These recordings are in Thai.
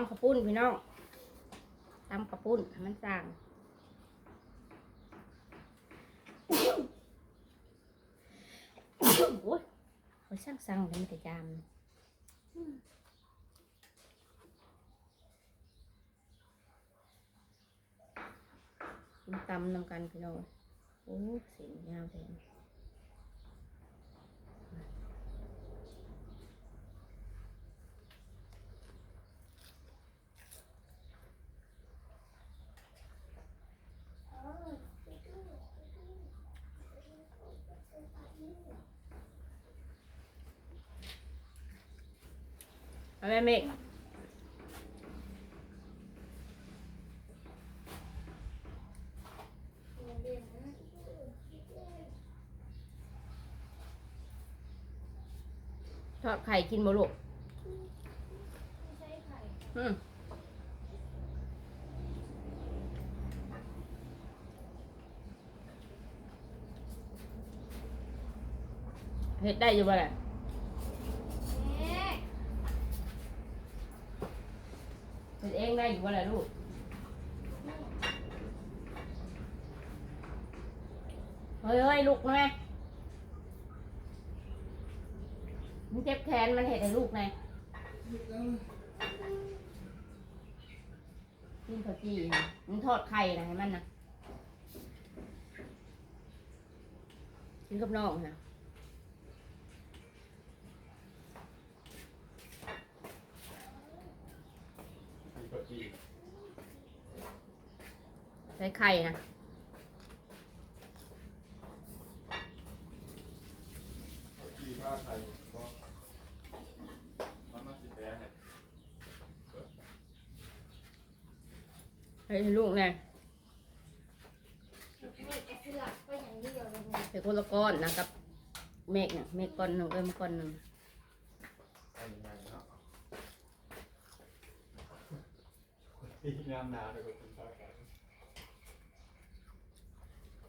ำข้าวปุ้นพี่น้องตำข้าวปุ้นมันสั่งโอ้ยเขาช่างสั่งเลยมันแต่จามนตำนำกันพี่น้องโอ้เสียงยาวแทนเอา แม่เมฆทอดไข่กินบ่ลูกอืมเฮ็ดได้อยู่บ่แหละ องได้อยู่บ่ล่ะลูกเฮ้ยเฮ้ยลูกนะแม่มันเจ็บแขนมันเห็ดให้ลูกไงกินข้าวจี่มันทอดไข่นะให้มันนะกินกับน้องนะ มีก็จี ใส่ไข่นะจีผ้าไทยก็มันมาสิแพ้ให้ให้ลูกไงนี่ไอ้เสือกก็อย่างเดียวเลยนะใส่คนละก้อนนะกับ เมฆเนี่ยเมฆก้อนหนึ่งเอ้ยมันก้อนหนึ่งไอ้ยังไงเนาะที่งามนาเลย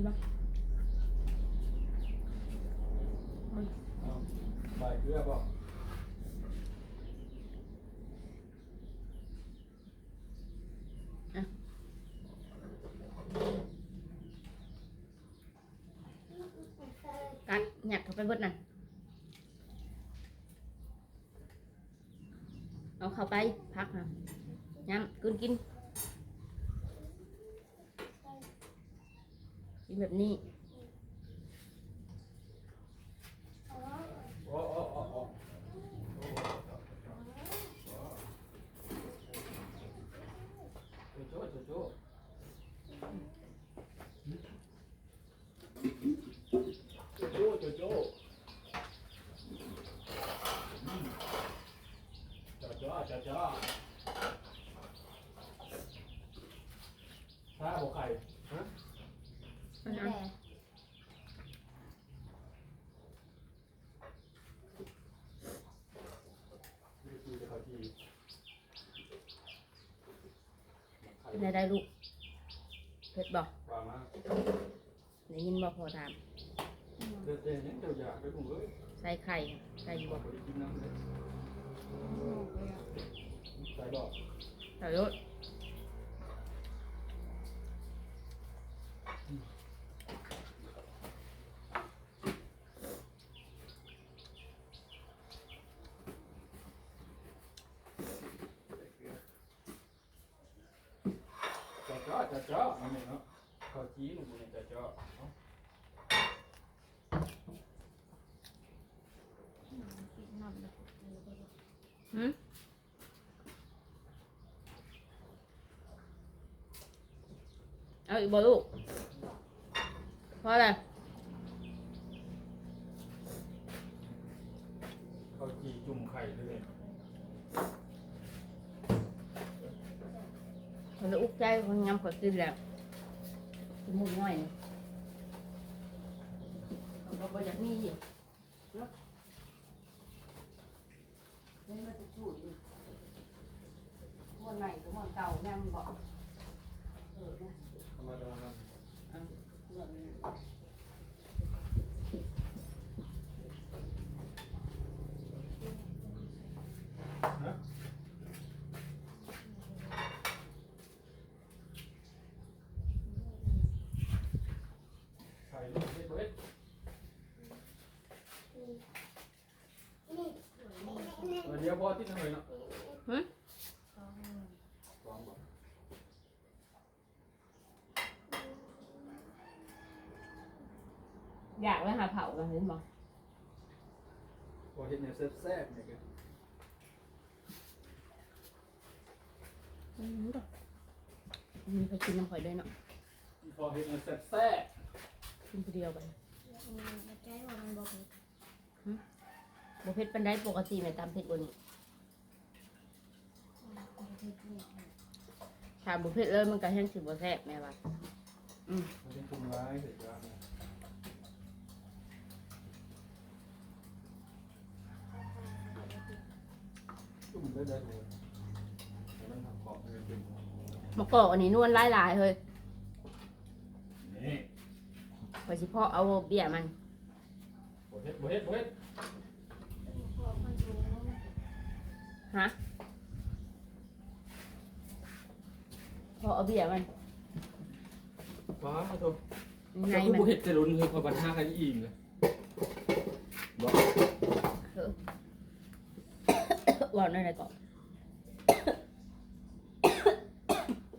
เห็นปะเอาใบเกลือป่ะกัดหยักเข้าไปเบิดนั่นเอาเข้าไปพักนะย้ำกินกิน กินแบบนี้โจ้โจ้โจ้โจ้โจ้โจ้โจ้จ้าจ้าจ้าถ้าบอกใครฮะ แต่ นี่คือเขาที่ เป็นอะไรลูกเผ็ดบอกว่ามาได้ยินบอกพอถาม เด็ดเด่นยังเจ้าอยากไปผมเลยใส่ไข่ใส่อยู่บบ่อกไปกินน้ำเลยใส่ดอกใส่รถ จ้าจ้าจ้าจ้าอันนี้เนาะเขาจี้หนูเนี่ยจ้าจ้า หืมเอาอีกบ่ลูกเพราะอะไรเขาจี้จุ่มไข่เลยคนละอุกใจคนยำขอกินแล้วกินหมุนน้อยนี่เขาก็บ่อยากมีอีกเนาะนี่มันจะชูดอีกหมุนใหม่กับหมุนเก่าแม่มันบอกเออนะ ธรรมดานะ เอาเรื่องนี้นะ ไข่ลูกเฮ็ดบ่เฮ็ด นี่ เออเดี๋ยวบ่ที่ทำไมเนาะหึลองบ่อยากแล้วหาเผากันเห็นบ่บ่เฮ็ดเนี่ยแซ่บๆเนี่ยก็อืมดอกมีใครกินน้ำข่อยด้วยเนาะพอเฮ็ดเนี่ยแซ่บกินคนเดียวกันมันใจว่ามันบอกเลยบ่เผ็ดปันไดปกติแม่ตามเผ็ดกว่านี้ ถ้าบ่เผ็ดเลยมันก็แห้งสิบ่แซ่บแม่ว่าๆมันเป็นทุ่งร้ายเฮ็ดร้านเนี่ยจุ่มได้ได้เลยให้มันทำขอบให้มันเป็นมะกอกอันนี้นวลหลายๆเฮ้ยนี่พอสิพ่อเอาเบี้ยมันบ่เฮ็ดบ่เฮ็ดบ่เฮ็ดพอมันรู้ฮะ พ่อเอาเบี้ยมันว้าวโตในก็คือมันบ่เฮ็ดแต่ลุ้นคือพอปัญหากันอีกเลยบ่ว่านั่นแหละก็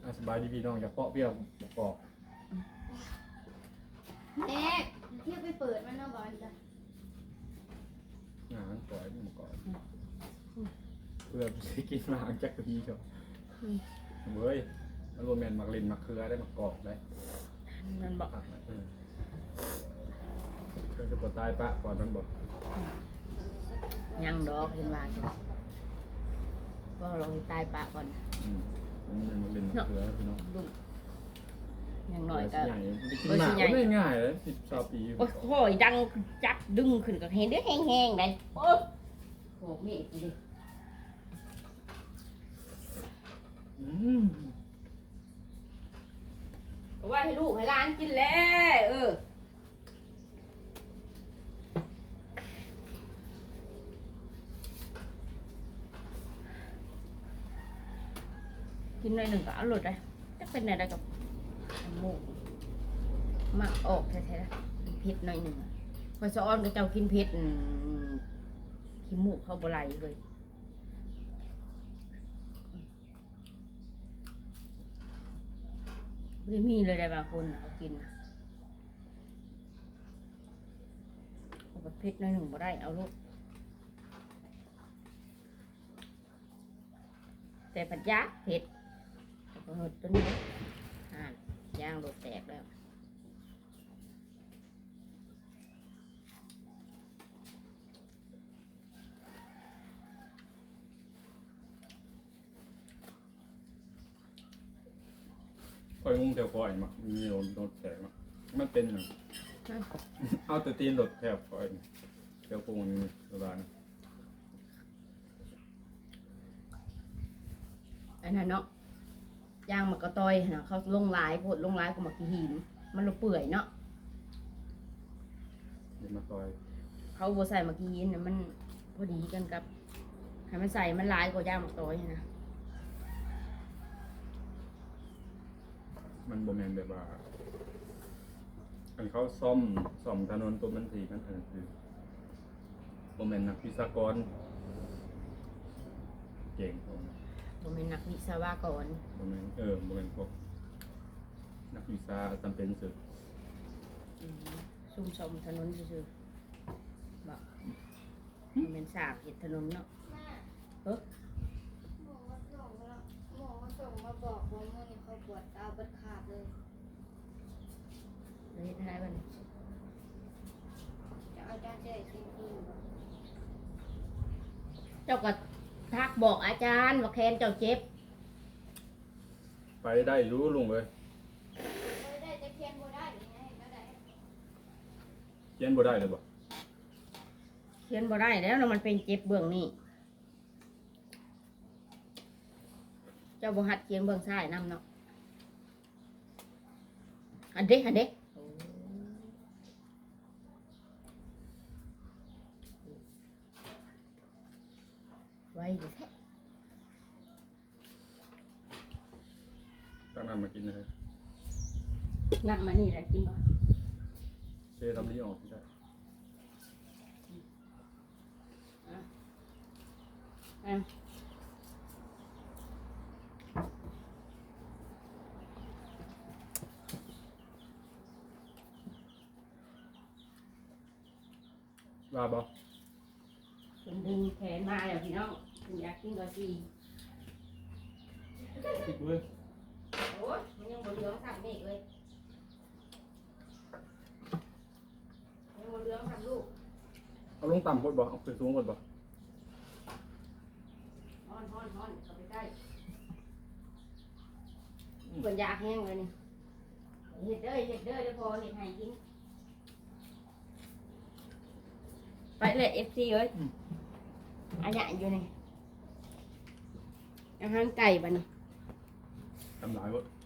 อะสบายดีพี่น้องอย่าเปาะเปรี้ยวปอกเอ๊ะเที่ยวไปเปิดมันเนาะบอลจ้ะงานปล่อยมันก่อนเพื่อสิกินมาหางจักรีครับเว้ย มันบ่แม่นมักเล่นมักเคือได้มักกอกได้นั่นบอกผักนะเออก็จะบ่ตายปะก่อนมันบอกยังดอกเห็นว่าก็ลองตายปะก่อนอืมมันเป็นมักเล่นมักเคือพี่น้องดุยังหน่อยเวก็ลาสิใหญ่มันได้กินหมาเวลาสิใหญ่ก็ไม่ง่ายเลยสิบสามปีโอ้ยโอยดังจักดึงขึ้นกับเห็นเด้อแห้งๆได้โอ้ยโหมีดดิอืม เอาไว้ให้ลูกให้หลานกินแล้วเออกินหน่อยหนึ่งก็เอาหลุดได้จะเป็นอะไรกับหมูมักออกแท้ๆเผ็ดหน่อยหนึ่งพอสะออนก็เจ้ากินเผ็ดอืมขี้หมูกเข้าบไหลเลย ไม่มีเลยได้บางคนเอากินน่ะเอาแบบเพชรหน่อยหนึ่งมาได้เอาลูกแต่ผัดยาเผ็ดเผ็ดตัวนี้อ่านย่างโดดแตกแล้ว คอยงุ้มแถวคอยมามีโดนโดนแตกมามันเป็นหยังเอาแต่ตีนหลดแถวคอยแถวปูนสบายอันนั้นเนาะย่างมันก็ต่อยนะเขาลงหลายโพดลงหลายก็มากี่หิน มันละเปื่อยเนาะนี่มาต่อยเขาบ่ใส่มากี่หินนะมันพอดีกันกับให้มันใส่มันหลายกว่าย่างมาต่อยนะ มันบ่แม่นแบบว่าอันเขาซ่อมซ่อมถนนตัวมันสีมันอันนั้นคือบ่แม่นนักวิศวกร เก่งพวกนั้นผมเป็นนักวิศวกรบ่แม่นเออบ่แม่นพวกนักวิชาจำเป็นสุดอืมซุ่มซอมถนนซื่อๆบอกมันเป็นสากเห็ดถนนเนาะแม่เอ้อหมอมาส่งมาหมอมาส่งมาบอกว่ามื่อนี้เขาปวดตาเบิดขาด เลยเลยเฮ็ดอะไรบ้างจะเอาจารย์เจ๊ซีพีบอกเจ้าก็ทักบอกอาจารย์ว่าแคนเจ้าเจ็บ ไปได้รู้ลุงเลยบ่ได้จะเขียนบ่ได้ยังไงก็ได้เขียนบ่ได้เลยบ่เขียนบ่ได้แล้วนะมันเป็นเจ็บเบื้องนี้ เจ้าบ่หัดเขียนเบื้องซ้ายนำเนาะอันเด็กอันเด็กไว้อยู่แท้ ตั้งน้ำมากินเลยนับมานี่แหละกินบ่เททำนี้ออกไม่ได้อะว่าบ่คุณดึงแขนมาแล้วพี่น้องคุณอยากกินก็สิติดเลย โอ้ยมันยังบ่เหลืองสับนี่เลยยังบ่เหลืองสับลูกเอาลงต่ำคนบ่เอาขึ้นสูงคนบ่ฮ้อนฮ้อนฮ้อนเข้าไปใกล้เพิ่นอยากแห้งเลยนี่เฮ็ดเด้อเฮ็ดเด้อเดี๋ยวพอเฮ็ดให้กินไปเลย FC เอ้ยอันเนี้ยอยู่นี่อาหารไก่บัดนี้ ทำหลายบ่อ